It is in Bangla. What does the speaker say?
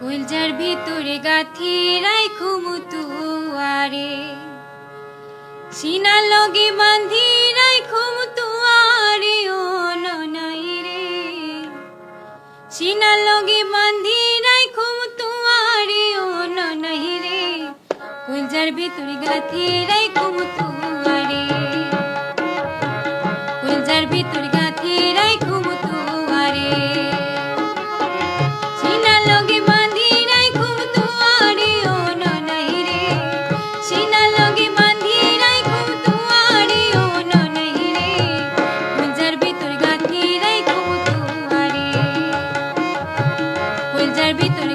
কলজার ভিতরে গাথি রাই মুতু আরে সিনা লগে বাঁধি রাই মুতু আরে ও নাই রে। সিনা লগে বাঁধি রাই মুতু আরে ও নাই রে। কলজার ভিতরে গাথি রাই মুতু আরে ভিতরে গাথি রাইখু যার ভিতরে